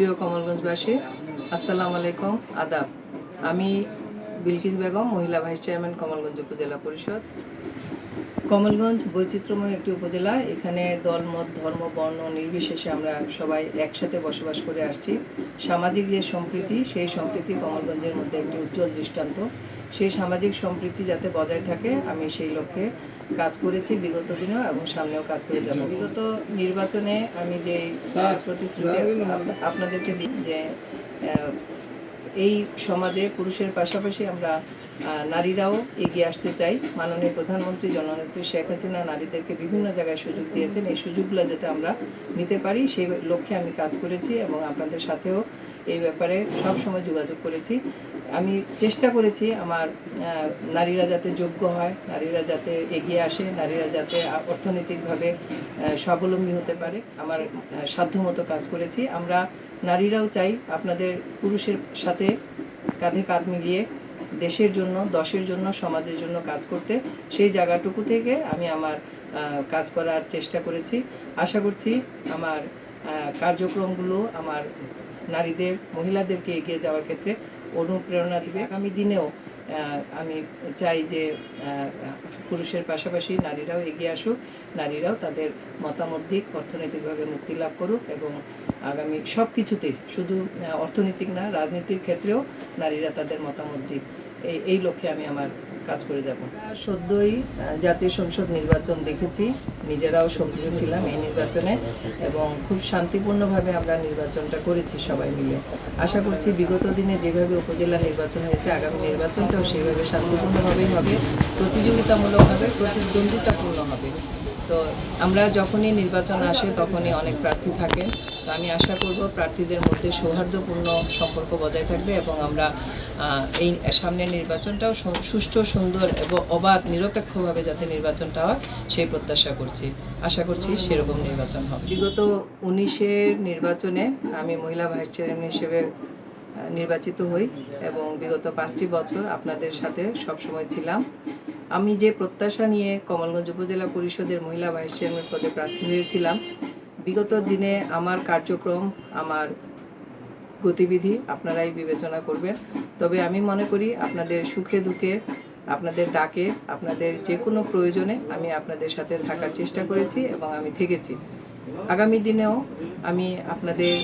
প্রিয় কমলগঞ্জবাসী আসসালামু আলাইকুম। আদাব। আমি বিলকিস বেগম মহিলা ভাইস চেয়ারম্যান কমলগঞ্জ উপজেলা পরিষদ। কমলগঞ্জ বৈচিত্র্যময় একটি উপজেলা। এখানে দল, মত, ধর্ম, বর্ণ নির্বিশেষে আমরা সবাই একসাথে বসবাস করে আসছি। সামাজিক যে সম্প্রীতি, সেই সম্প্রীতি কমলগঞ্জের মধ্যে একটি উজ্জ্বল দৃষ্টান্ত। সেই সামাজিক সম্প্রীতি যাতে বজায় থাকে, আমি সেই লক্ষ্যে কাজ করেছি বিগত দিনেও এবং সামনেও কাজ করে যাব। বিগত নির্বাচনে আমি যে প্রতিশ্রুতি আপনাদেরকে দিই যে এই সমাজে পুরুষের পাশাপাশি আমরা নারীরাও এগিয়ে আসতে চাই। মাননীয় প্রধানমন্ত্রী জননেত্রী শেখ হাসিনা নারীদেরকে বিভিন্ন জায়গায় সুযোগ দিয়েছেন। এই সুযোগগুলো যাতে আমরা নিতে পারি, সেই লক্ষ্যে আমি কাজ করেছি এবং আপনাদের সাথেও এই ব্যাপারে সব সময় যোগাযোগ করেছি। আমি চেষ্টা করেছি আমার নারীরা যাতে যোগ্য হয়, নারীরা যাতে এগিয়ে আসে, নারীরা যাতে অর্থনৈতিকভাবে স্বাবলম্বী হতে পারে, আমার সাধ্যমতো কাজ করেছি। আমরা নারীরাও চাই আপনাদের পুরুষের সাথে কাঁধে কাঁধ মিলিয়ে দেশের জন্য, দশের জন্য, সমাজের জন্য কাজ করতে। সেই জায়গাটুকু থেকে আমি আমার কাজ করার চেষ্টা করেছি। আশা করছি আমার কার্যক্রমগুলো আমার নারীদের, মহিলাদেরকে এগিয়ে যাওয়ার ক্ষেত্রে অনুপ্রেরণা দিবে। আগামী দিনেও আমি চাই যে পুরুষের পাশাপাশি নারীরাও এগিয়ে আসুক, নারীরাও তাদের মতামত দিক, অর্থনৈতিকভাবে মুক্তি লাভ করুক এবং আগামী সব কিছুতেই শুধু অর্থনৈতিক না, রাজনীতির ক্ষেত্রেও নারীরা তাদের মতামত দিক। এই এই লক্ষ্যে আমি আমার কাজ করে যাব। সদ্যই জাতীয় সংসদ নির্বাচন দেখেছি। নিজেরাও সক্রিয় ছিলাম এই নির্বাচনে এবং খুব শান্তিপূর্ণভাবে আমরা নির্বাচনটা করেছি সবাই মিলে। আশা করছি বিগত দিনে যেভাবে উপজেলা নির্বাচন হয়েছে, আগামী নির্বাচনটাও সেইভাবে শান্তিপূর্ণভাবেই হবে, প্রতিযোগিতামূলক হবে, প্রতিদ্বন্দ্বিতাপূর্ণ হবে। তো আমরা যখনই নির্বাচন আসে তখনই অনেক প্রার্থী থাকেন। আমি আশা করব প্রার্থীদের মধ্যে সৌহার্দ্যপূর্ণ সম্পর্ক বজায় থাকবে এবং আমরা এই সামনের নির্বাচনটাও সুষ্ঠু, সুন্দর এবং অবাধ, নিরপেক্ষভাবে যাতে নির্বাচনটা হয়, সেই প্রত্যাশা করছি। আশা করছি সেরকম নির্বাচন হবে। বিগত উনিশের নির্বাচনে আমি মহিলা ভাইস চেয়ারম্যান হিসেবে নির্বাচিত হই এবং বিগত পাঁচটি বছর আপনাদের সাথে সবসময় ছিলাম। আমি যে প্রত্যাশা নিয়ে কমলগঞ্জ উপজেলা পরিষদের মহিলা ভাইস চেয়ারম্যান পদে প্রার্থী হয়েছিলাম বিগত দিনে আমার কার্যক্রম, আমার গতিবিধি আপনারাই বিবেচনা করবেন। তবে আমি মনে করি আপনাদের সুখে দুঃখে, আপনাদের ডাকে, আপনাদের যে কোনো প্রয়োজনে আমি আপনাদের সাথে থাকার চেষ্টা করেছি এবং আমি থেকেছি। আগামী দিনেও আমি আপনাদের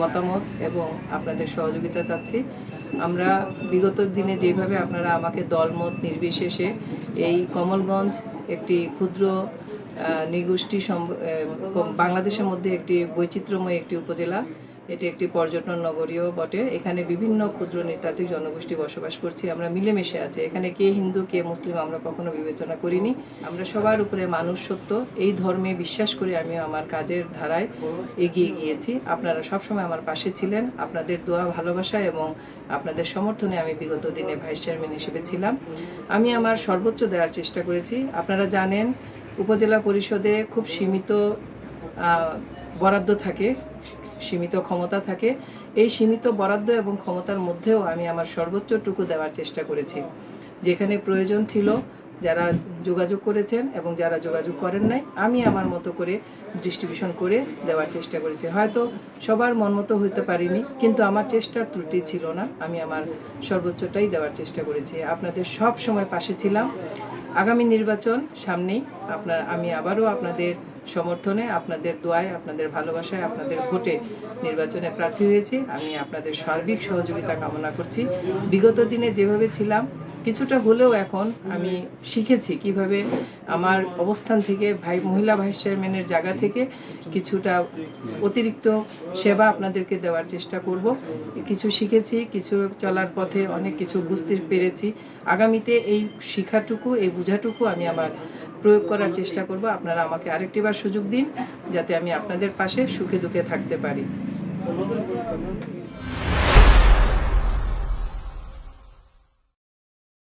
মতামত এবং আপনাদের সহযোগিতা চাচ্ছি। আমরা বিগত দিনে যেভাবে আপনারা আমাকে দলমত নির্বিশেষে এই কমলগঞ্জ একটি ক্ষুদ্র নৃগোষ্ঠী বাংলাদেশের মধ্যে একটি বৈচিত্র্যময় একটি উপজেলা। এটি একটি পর্যটন নগরীও বটে। এখানে বিভিন্ন ক্ষুদ্র নৃতাত্ত্বিক জনগোষ্ঠী বসবাস করছি, আমরা মিলেমিশে আছি। এখানে কে হিন্দু, কে মুসলিম আমরা কখনো বিবেচনা করিনি। আমরা সবার উপরে মানুষ সত্য এই ধর্মে বিশ্বাস করে আমি আমার কাজের ধারায় এগিয়ে গিয়েছি। আপনারা সবসময় আমার পাশে ছিলেন। আপনাদের দোয়া, ভালোবাসা এবং আপনাদের সমর্থনে আমি বিগত দিনে ভাইস চেয়ারম্যান হিসেবে ছিলাম। আমি আমার সর্বোচ্চ দেওয়ার চেষ্টা করেছি। আপনারা জানেন, উপজেলা পরিষদে খুব সীমিত বরাদ্দ থাকে। সীমিত ক্ষমতা থাকে, এই সীমিত বরাদ্দ এবং ক্ষমতার মধ্যেও আমি আমার সর্বোচ্চটুকু দেওয়ার চেষ্টা করেছি। যেখানে প্রয়োজন ছিল, যারা যোগাযোগ করেছেন এবং যারা যোগাযোগ করেন নাই, আমি আমার মতো করে ডিস্ট্রিবিউশন করে দেওয়ার চেষ্টা করেছি। হয়তো সবার মন মতো হতে পারিনি, কিন্তু আমার চেষ্টার ত্রুটি ছিল না, আমি আমার সর্বোচ্চটাই দেওয়ার চেষ্টা করেছি। আপনাদের সব সময় পাশে ছিলাম। আগামী নির্বাচন সামনেই, আপনার, আমি আবারও আপনাদের সমর্থনে আপনাদের দোয়ায়, আপনাদের ভালোবাসায়, আপনাদের ভোটে নির্বাচনে প্রার্থী হয়েছি। আমি আপনাদের সার্বিক সহযোগিতা কামনা করছি। বিগত দিনে যেভাবে ছিলাম, কিছুটা হলেও এখন আমি শিখেছি কীভাবে আমার অবস্থান থেকে, ভাই, মহিলা ভাইস চেয়ারম্যানের জায়গা থেকে কিছুটা অতিরিক্ত সেবা আপনাদেরকে দেওয়ার চেষ্টা করব। কিছু শিখেছি, কিছু চলার পথে অনেক কিছু বুঝতে পেরেছি। আগামীতে এই শিখাটুকু, এই বোঝাটুকু আমি আমার প্রয়োগ করার চেষ্টা করব। আপনারা আমাকে আরেকটিবার সুযোগ দিন, যাতে আমি আপনাদের পাশে সুখে দুঃখে থাকতে পারি।